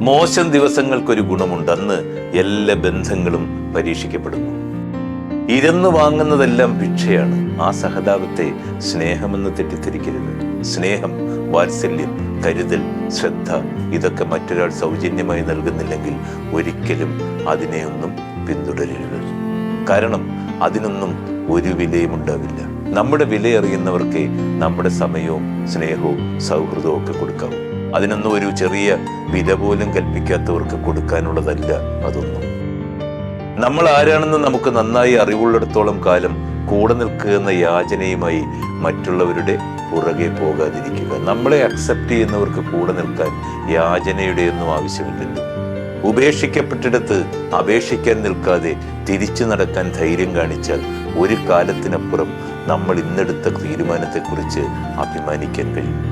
മോശം ദിവസങ്ങൾക്കൊരു ഗുണമുണ്ടെന്ന് എല്ലാ ബന്ധങ്ങളും പരീക്ഷിക്കപ്പെടുന്നു. ഇരന്ന് വാങ്ങുന്നതെല്ലാം ഭിക്ഷയാണ്. ആ സഹതാപത്തെ സ്നേഹമെന്ന് തെറ്റിദ്ധരിക്കരുത്. സ്നേഹം വാത്സല്യം കരുതൽ ശ്രദ്ധ ഇതൊക്കെ മറ്റൊരാൾ സൗജന്യമായി നൽകുന്നില്ലെങ്കിൽ ഒരിക്കലും അതിനെയൊന്നും പിന്തുടരരുത്. കാരണം അതിനൊന്നും ഒരു വിലയും ഉണ്ടാവില്ല. നമ്മുടെ വിലയറിയുന്നവർക്ക് നമ്മുടെ സമയവും സ്നേഹവും സൗഹൃദവും ഒക്കെ കൊടുക്കാം അതിനൊന്നും ഒരു ചെറിയ വില പോലും കൽപ്പിക്കാത്തവർക്ക് കൊടുക്കാനുള്ളതല്ല അതൊന്നും. നമ്മൾ ആരാണെന്ന് നമുക്ക് നന്നായി അറിവുള്ളിടത്തോളം കാലം കൂടെ നിൽക്കുക എന്ന യാചനയുമായി മറ്റുള്ളവരുടെ പുറകെ പോകാതിരിക്കുക. നമ്മളെ അക്സെപ്റ്റ് ചെയ്യുന്നവർക്ക് കൂടെ നിൽക്കാൻ യാചനയുടെയൊന്നും ആവശ്യമില്ലല്ലോ. ഉപേക്ഷിക്കപ്പെട്ടിടത്ത് അപേക്ഷിക്കാൻ നിൽക്കാതെ തിരിച്ചു നടക്കാൻ ധൈര്യം കാണിച്ചാൽ ഒരു കാലത്തിനപ്പുറം നമ്മൾ ഇന്നെടുത്ത തീരുമാനത്തെക്കുറിച്ച് അഭിമാനിക്കാൻ കഴിയും.